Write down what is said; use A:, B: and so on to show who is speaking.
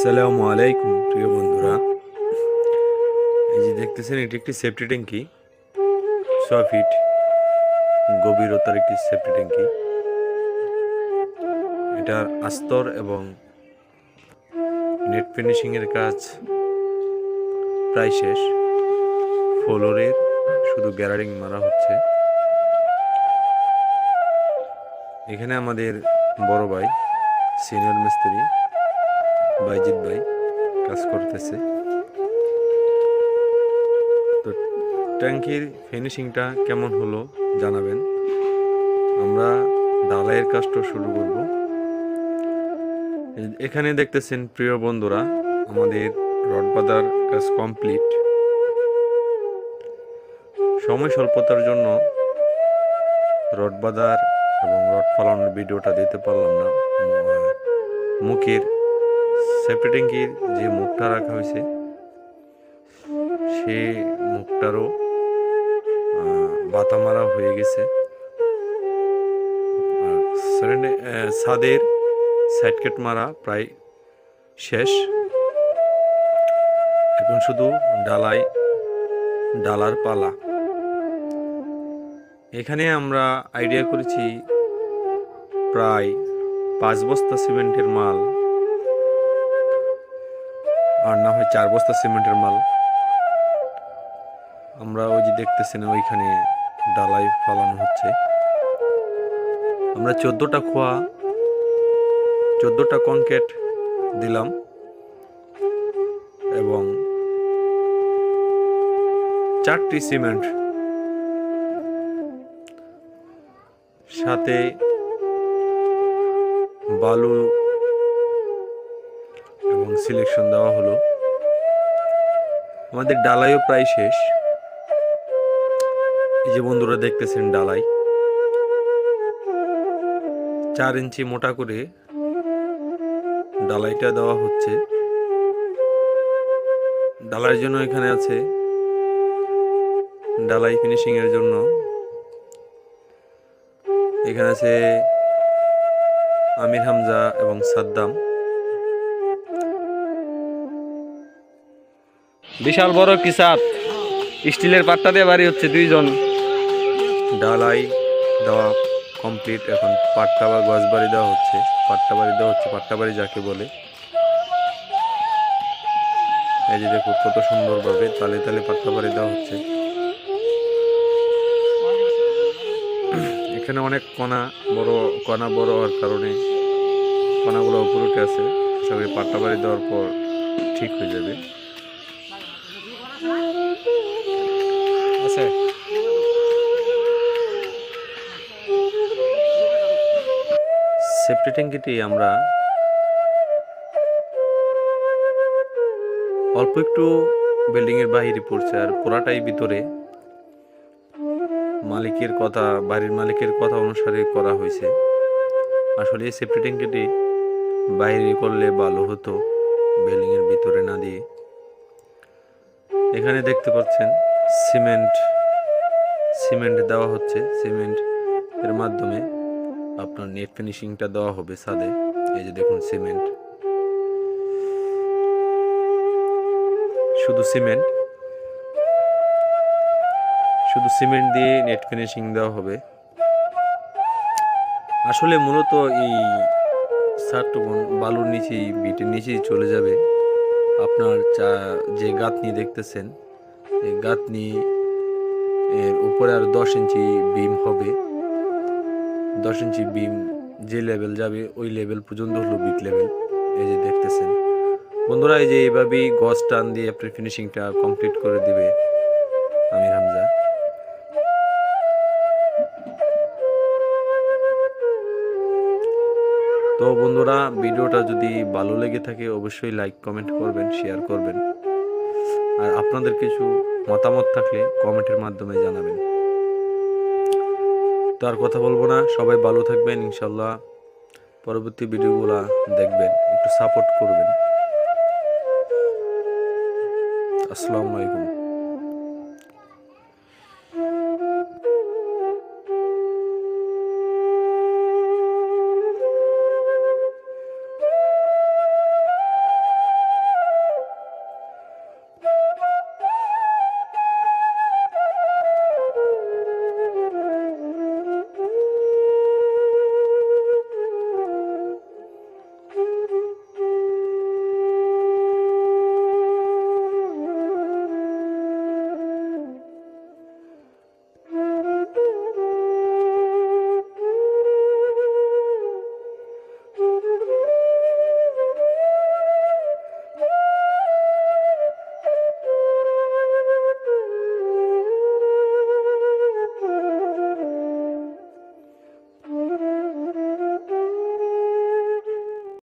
A: আসসালামু আলাইকুম, প্রিয় বন্ধুরা। এই যে দেখতেছেন, এটি একটি সেফটি ট্যাঙ্কি। ছয় ফিট গভীরতার একটি সেফটি ট্যাঙ্কি। এটার আস্তর এবং নেট ফিনিশিংয়ের কাজ প্রায় শেষ। ফ্লোরের শুধু গ্যারারিং মারা হচ্ছে। এখানে আমাদের বড় ভাই, সিনিয়র মিস্ত্রি বাইজিৎ ভাই কাজ করতেছে। তো ট্যাঙ্কির ফিনিশিংটা কেমন হলো জানাবেন। আমরা ঢালাইয়ের কাজটা শুরু করব। এখানে দেখতেছেন প্রিয় বন্ধুরা, আমাদের রড কাজ কমপ্লিট সময় স্বল্পতার জন্য রড বাঁধার এবং রড ফালানোর ভিডিওটা দিতে পারলাম না। মুখের সেফটি যে মুখটা রাখা হয়েছে সে মুখটারও আহ, বাতা মারা হয়ে গেছে। ছাদের সাইডকেট মারা প্রায় শেষ। এখন শুধু ডালাই ডালার পালা। এখানে আমরা আইডিয়া করেছি প্রায় পাঁচ বস্তা সিমেন্টের মাল আর না হয় চার বস্তা সিমেন্টের মাল। আমরা ওই যে দেখতেছেন ওইখানে ডালাই ফালানো হচ্ছে। আমরা চোদ্দোটা খোয়া, চোদ্দোটা কংক্রিট দিলাম এবং চারটি সিমেন্ট। সাথে বালু এবং সিলেকশন দেওয়া হলো। আমাদের ডালাইও প্রায় শেষ। এই যে বন্ধুরা দেখতেছেন ডালাই। চার ইঞ্চি মোটা করে ডালাইটা দেওয়া হচ্ছে। ডালাইয়ের জন্য এখানে আছে ডালাই ফিনিশিং এর জন্য। এখানে আছে আমির হামজা এবং সাদ্দাম।
B: বিশাল বড় একটি স্টিলের পাট্টা দিয়ে বাড়ি হচ্ছে দুইজন।
A: ডালাই দেওয়া কমপ্লিট এখন পাট্টা বা গছ বাড়ি দেওয়া হচ্ছে। পাট্টা বাড়ি দেওয়া হচ্ছে, পাট্টা বাড়ি যাকে বলে। এই যে দেখো, কত সুন্দরভাবে তালে তালে পাট্টা বাড়ি দেওয়া হচ্ছে। এখানে অনেক কণা, বড় কণা বড় হওয়ার কারণে কণাগুলো উপরে উঠে আছে। সবাই পাট্টা বাড়ি দেওয়ার পর ঠিক হয়ে যাবে।
B: আছে।
A: সেফটি ট্যাঙ্কিটি আমরা অল্প একটু বিল্ডিং এর বাইরে পড়ছে আর পুরাটাই ভিতরে মালিকের কথা, বাড়ির মালিকের কথা অনুসারে করা হয়েছে। আসলে এই সেফটি ট্যাঙ্কিটি বাইরে করলে ভালো হতো বিল্ডিং এর ভিতরে না দিয়ে। এখানে দেখতে পাচ্ছেন সিমেন্ট সিমেন্ট দেওয়া হচ্ছে। সিমেন্ট এর মাধ্যমে আপনার নেট ফিনিশিংটা দেওয়া হবে ছাদে। এই যে দেখুন সিমেন্ট। শুধু সিমেন্ট। শুধু সিমেন্ট দিয়ে নেট ফিনিশিং দেওয়া হবে। আসলে মূলত এই সারটুকুন বালুর নিচেই, বিটের নিচেই চলে যাবে। আপনার চা, যে গাঁথনি দেখতেছেন গাঁথনি, এর উপরে আর দশ ইঞ্চি বিম হবে। দশ ইঞ্চি বিম যে লেভেল যাবে, ওই লেভেল পর্যন্ত হলো বিট লেভেল এই যে দেখতেছেন। বন্ধুরা, এই যে এইভাবেই গজ টান দিয়ে আপনার ফিনিশিংটা কমপ্লিট করে দিবে আমির হামজা। তো বন্ধুরা, ভিডিওটা যদি ভালো লেগে থাকে, অবশ্যই লাইক কমেন্ট করবেন শেয়ার করবেন। আর আপনাদের কিছু মতামত থাকলে কমেন্টের মাধ্যমে জানাবেন। তো আর কথা বলব না, সবাই ভালো থাকবেন ইনশাল্লাহ পরবর্তী ভিডিওগুলো দেখবেন, একটু সাপোর্ট করবেন। আসসালামু আলাইকুম।